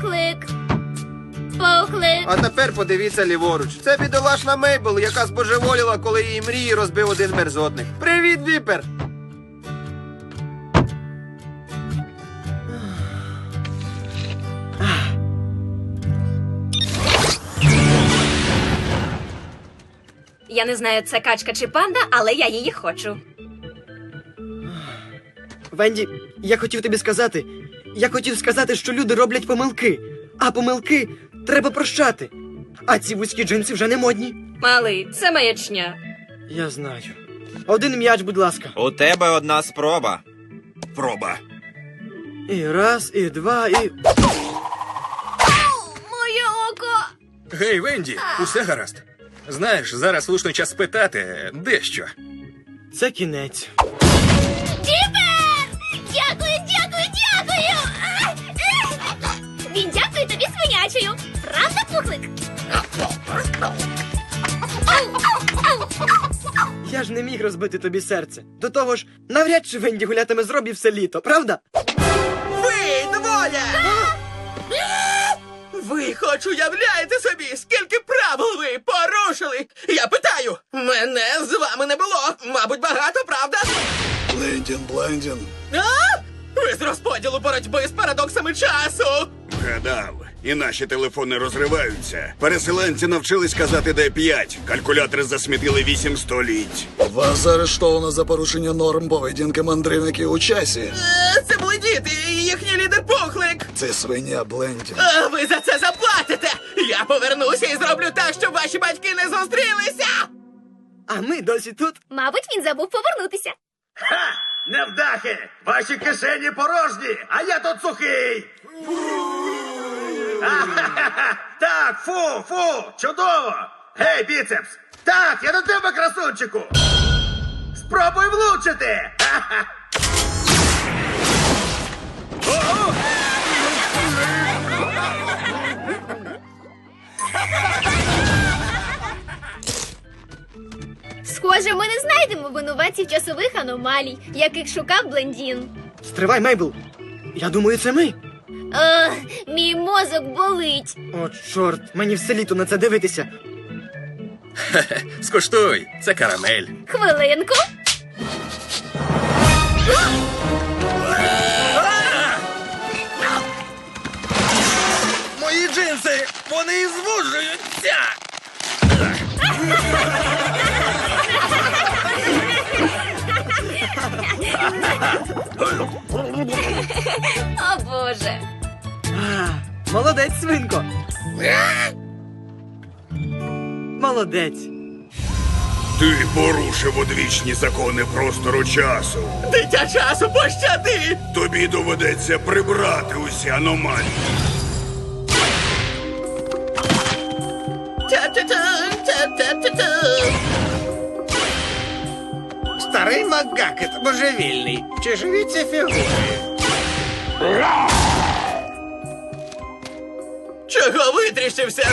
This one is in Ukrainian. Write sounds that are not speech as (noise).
Пухлик. Пухлик. А тепер подивіться ліворуч. Це бідолашна Мейбл, яка збожеволіла, коли її мрії розбив один мерзотник. Привіт, Віпер! Я не знаю, це качка чи панда, але я її хочу. Венді, я хотів тобі сказати. Я хотів сказати, що люди роблять помилки, а помилки треба прощати. А ці вузькі джинси вже не модні. Малий, це маячня. Я знаю. Один м'яч, будь ласка. У тебе одна спроба. Проба. І раз, і два, і. Моє око. Гей, Венді, усе гаразд. Знаєш, зараз слушний час спитати дещо. Це кінець. Діпер! Дякую, Правда, Я ж не міг розбити тобі серце. До того ж, навряд чи Венді гулятиме з Робі все літо, правда? Ви двоє! Ви хоч уявляєте собі, скільки правил ви порушили? Я питаю, мене з вами не було. Мабуть, багато, правда? Блендін, Блендін. А? Ви з розподілу боротьби з парадоксами часу. Гадав. І наші телефони розриваються. Переселенці навчились казати Д5. Калькулятори засмітили вісім століть. Вас заарештовано за порушення норм поведінки мандрівників у часі. Е, Це були діти, і їхній лідер Пухлик. Це свиня Блендін. А Ви за це заплатите! Я повернуся і зроблю так, щоб ваші батьки не зустрілися! А ми досі тут. Мабуть, він забув повернутися. Ха! Невдахи! Ваші кишені порожні, а я тут сухий! (laughs) Так, фу, фу, чудово! Гей, біцепс! Так, я до тебе, красунчику! Спробуй влучити! О! (laughs) Схоже, ми не знайдемо винуватців часових аномалій, яких шукав Блендін. Стривай, Мейбл. Я думаю, це ми. Ох, мій мозок болить. О, чорт, мені все літо на це дивитися. (laughs) Скуштуй, це карамель. Хвилинку. Мої джинси, вони звужуються. (laughs) молодець, свинко. Молодець. Ти порушив одвічні закони простору часу. Дитя часу пощади! Тобі доведеться прибрати усі аномалії. Старий Макгакет божевільний. Чи живі ці фігури? Чого витріщився?